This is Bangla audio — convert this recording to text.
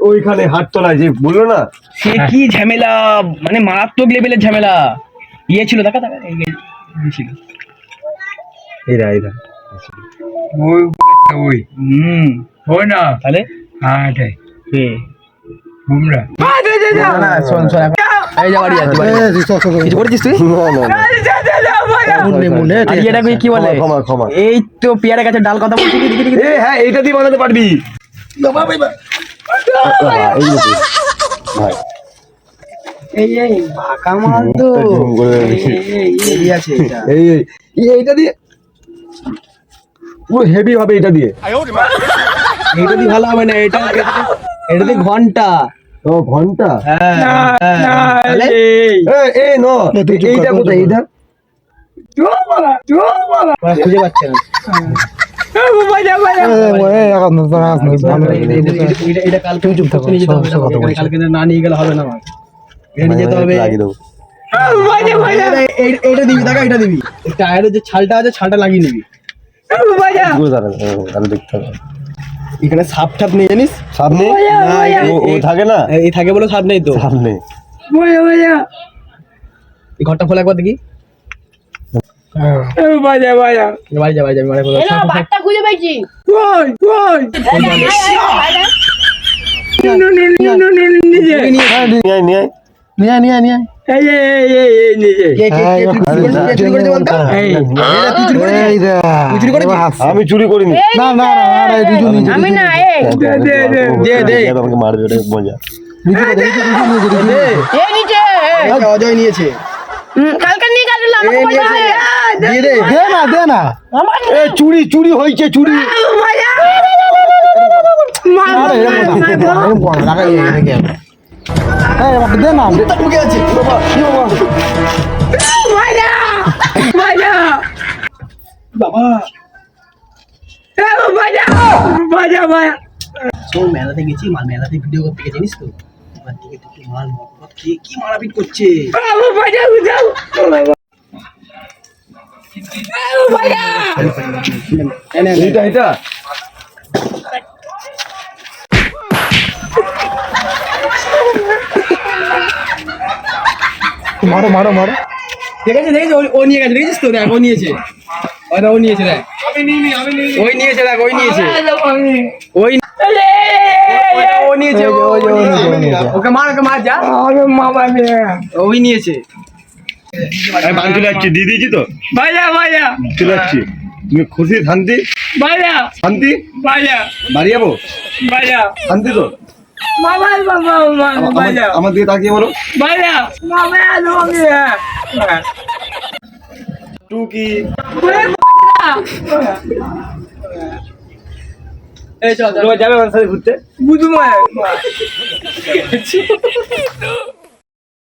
ওইখানে হাটতলায় যে বলল না? সে কি ঝামেলা? মানে মারাত্মক লেভেলের ঝামেলা। ইয়ে ছিল দেখা দেখা ছিল। এরা এরা। ওই ওই। হুম। ওই না। তাহলে? হ্যাঁ এটাই কে তোমরা না শোন শোন এই যা বাড়ি আছে কিছু করেছিস তুই? আর এটাকে কি বলে? ক্ষমা ক্ষমা এই তো পেয়ারা গাছের ডাল কথা বলছি হ্যাঁ এইটা দিয়ে বানাতে পারবি। এই এই। এই এই এই, এই হেভি হবে এটা দিয়ে এটা দিয়ে ভালো হবে না এটা এটা দিয়ে ঘণ্টা ও ঘণ্টা হ্যাঁ তাহলে? এ এ ন এইটা কোথায় এইটা খুঁজে পাচ্ছে না যে ছালটা আছে ছালটা লাগিয়ে নিবি দেখতে হবে এখানে সাপ ঠাপ নেই জানিস সামনে না, এই- ও- ও থাকে না এই থাকে বলে সাপ নেই তো সামনে এই ঘরটা খোলা একবার দেখি। মানে খুঁজে? আমি চুরি করিনি। না দে, দে। মারবে মজা। নিয়েছে। কালকে নিয়ে গেছিল আমাকে এই দে। দিয়ে দে। আমার এ চুরি চুরি হয়েছে চুরি। বাবা, মেলাতে গেছি মাল মেলাতে ভিডিও করতে গেছি জানিস তো? এবার দিকে দুটো মাল খেয়ে কি মারাপিট করছে? এটা মারো মারো মারো। দেখেছিস দেখেছিস? ও- নিয়ে গেছে দেখেছিস তো? দেখ ও নিয়েছে। ও নিয়েছে দেখ। ওই নিয়েছে দেখ ওই নিয়েছে। ওই ও নিয়েছে। ওকে মার ওকে মার যা। ওই নিয়েছে। আমি চলে যাচ্ছি দিয়ে দিয়েছি তো? চলে যাচ্ছি। তুমি খুশি শান্তি? শান্তি? বাড়ি যাব? শান্তি তো? আমার- আমার দিকে তাকিয়ে বলো। টুকি। এই চল চল। যাবে ঘুরতে বুধবার